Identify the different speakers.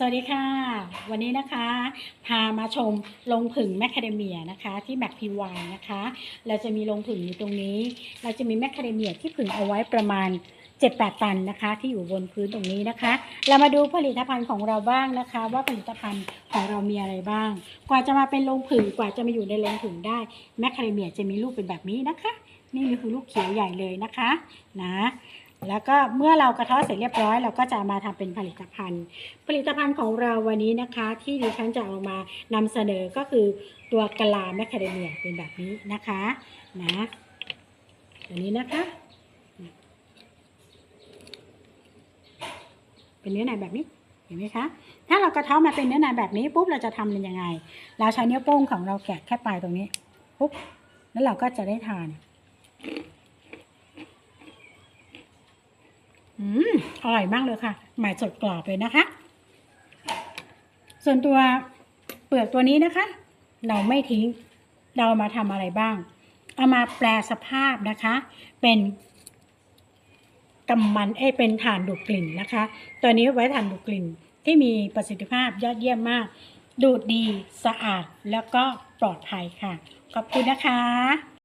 Speaker 1: สวัสดีค่ะ วันนี้นะคะ พามาชมโรงผึ่งแมคคาเดเมียนะคะ ที่แมคพีวายนะคะ เราจะมีโรงผึ่งอยู่ตรงนี้ เราจะมีแมคคาเดเมียที่ผึ่งเอาไว้ประมาณ 7-8 ตันนะคะ ที่อยู่บนพื้นตรงนี้นะคะ เรามาดูผลิตภัณฑ์ของเราบ้างนะคะ ว่าผลิตภัณฑ์ของเรามีอะไรบ้าง กว่าจะมาเป็นโรงผึ่งกว่าจะมาอยู่ในโรงผึ่งได้แมคคาเดเมียจะมีลูกเป็นแบบนี้นะคะ นี่คือลูกเขียวใหญ่เลยนะคะนะ แล้วก็เมื่อเรากระเทาะเสร็จเรียบร้อย เราก็จะมาทำเป็นผลิตภัณฑ์ ผลิตภัณฑ์ของเราวันนี้นะคะ ที่ดิฉันจะเอามานำเสนอก็คือตัวกะลาแมคคาเดเมียเป็นแบบนี้นะคะนะตัวนี้นะคะ เป็นเนื้อในแบบนี้เห็นไหมคะ ถ้าเรากระเทาะมาเป็นเนื้อในแบบนี้ปุ๊บเราจะทำเป็นยังไง เราใช้เนิ้วโป้งของเราแกะแค่ปลายตรงนี้ปุ๊บแล้วเราก็จะได้ทาน อืมอร่อยมากเลยค่ะใหม่สดกรอบเลยนะคะ ส่วนตัวเปลือกตัวนี้นะคะ เราไม่ทิ้ง เรามาทำอะไรบ้าง เอามาแปลสภาพนะคะ เป็นกำมันเอ้เป็นถ่านดูดกลิ่นนะคะ ตัวนี้ไว้ถ่านดูดกลิ่นที่มีประสิทธิภาพยอดเยี่ยมมาก ดูดดีสะอาดแล้วก็ปลอดภัยค่ะ ขอบคุณนะคะ